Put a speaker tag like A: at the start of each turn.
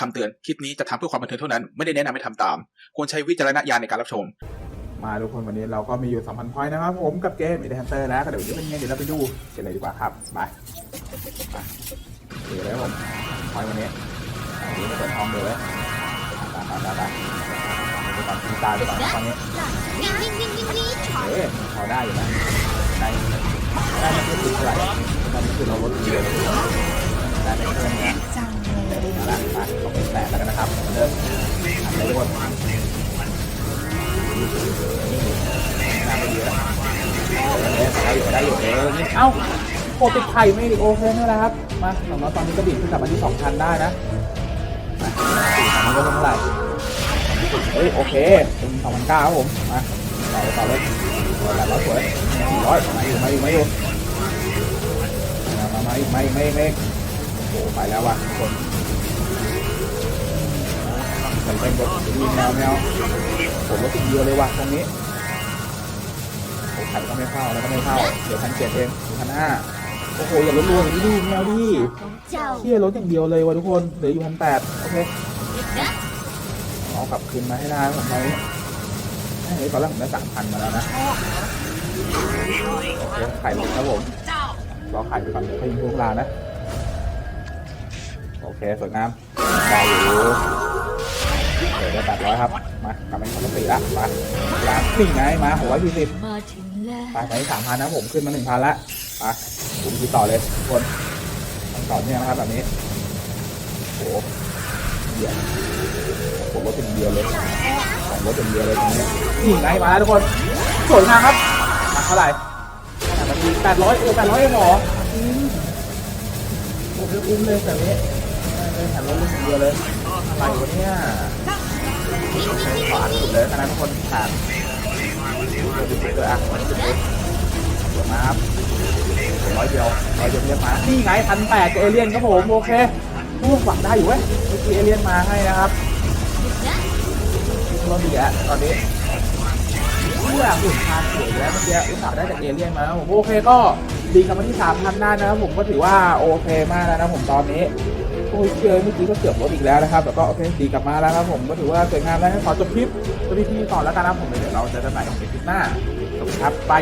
A: คำเตือนคลิปนี้จะทำเพื่อความบันเทิงเท่านั้น ไม่ได้แนะนำให้ทำตาม ควรใช้วิจารณญาณในการรับชม
B: มาทุกคนวันนี้เราก็มีอยู่2,000พอยต์นะครับผมกับเกมอีเดนเตอร์แล้วก็เดี๋ยวนี้เป็นไงเดี๋ยวเราไปดูกันเลยดีกว่าครับไปไปดูเลยครับผมพอยต์วันนี้วันนี้เปิดห้องเลยตาตาตาตาดูก่อนตีตาดูก่อนตอนนี้เอ๊ะพอได้อยู่นะได้ได้ไม่ถึงเท่าไร่ตอนนี้คือเราลดเยอะได้ไม่เพิ่มนะ มาต้องเป็นแปดแล้วกันนะครับเหมือนเดิมอันนี้ทุกคนน้ำไม่เยอะได้อยู่ได้อยู่เออนี่เอ้าโปติดไข่ไม่โอเคนี่แหละครับ มาสำหรับตอนนี้ก็ดิ่งขึ้นกลับมาที่2,000ได้นะมาตอนนี้ก็เป็นเท่าไหร่เฮ้ยโอเคเป็น2,900ครับผม มาต่อเลยต่อเลยต่อแบบร้อยสวยร้อยมาอยู่มาอยู่มาอยู่มามามาอีกมาอีกมาอีกมาอีกโอ้ไปแล้วว่ะทุกคน มันเป็นรถดีแมวแมวผมรถติดเดียวเลยว่ะตรงนี้โอ้ไข่ก็ไม่เข้าแล้วก็ไม่เข้า เดี๋ยวพันเจ็ดเองพันห้าโอ้โห อย่าลดรวมอย่างนี้ดิแมวดิ
C: เที่
B: ยรถอย่างเดียวเลยว่ะทุกคน เหลืออยู่พันแปดโอเค เอากลับคืนมาให้ได้ผมตอนนี้เฮ้ยตอนแรกผมได้สามพันมาแล้วนะ โอเคไข่หมดครับผมรอไข่ไปก่อนเดี๋ยวค่อยยิงพวกลานะ โอเค สวยงามได้อยู่ ร้อยครับ มากลับไปปกติละมาล้านนี่ไงมาหกร้อยสี่สิบ
C: มาถึงแล้ว
B: ไปไปสามพันนะผมขึ้นมาหนึ่งพันละไปผมคิดต่อเลยทุกคนต่อเนี่ยนะครับแบบนี้โอ้โหเดียวผมรถเป็นเดียวเลยของรถเป็นเดียวเลยตรงนี้นี่ไงมาแล้วทุกคนสวยงามครับมาเท่าไหร่ขนาดนดีแปดร้อยโอ้แปดร้อยเองหรออืมโอ้โหอุ้มเลยแบบนี้เลยหันรถเลยเป็นเดียวเลยอะไรวะเนี่ย ขวาสุดเลยนาดทุกคนผ่านดูดูดูอะมันสุดเลยสวยมากครับร้อยเดียวร้อยเดียวเรียกมานี่ไงพันแปดเอเลี่ยนครับผมโอเคผู้หวังได้อยู่เว้ยเมื่อกี้เอเลี่ยนมาให้นะครับ
C: นะ
B: รถดีแล้วตอนนี้เพื่อหุ่นพานสวยแล้วเมื่อกี้อุตส่าห์ได้จากเอเลี่ยนมาแล้วผมโอเคก็ดีกับมาที่สามพันได้นะครับผมก็ถือว่าโอเคมากแล้วนะผมตอนนี้ อ้ยเจอเมื่อกี้ก็เกือบรถอีกแล้วนะครับแต่ก็โอเคดีกลับมาแล้วครับผมก็ถือว่าสวยงามแล้วขอจบคลิปตัวพี่ต่อแล้วกันนะผมเดี๋ยวเราเจอกันใหม่ในคลิปหน้าสวัสดีครับไป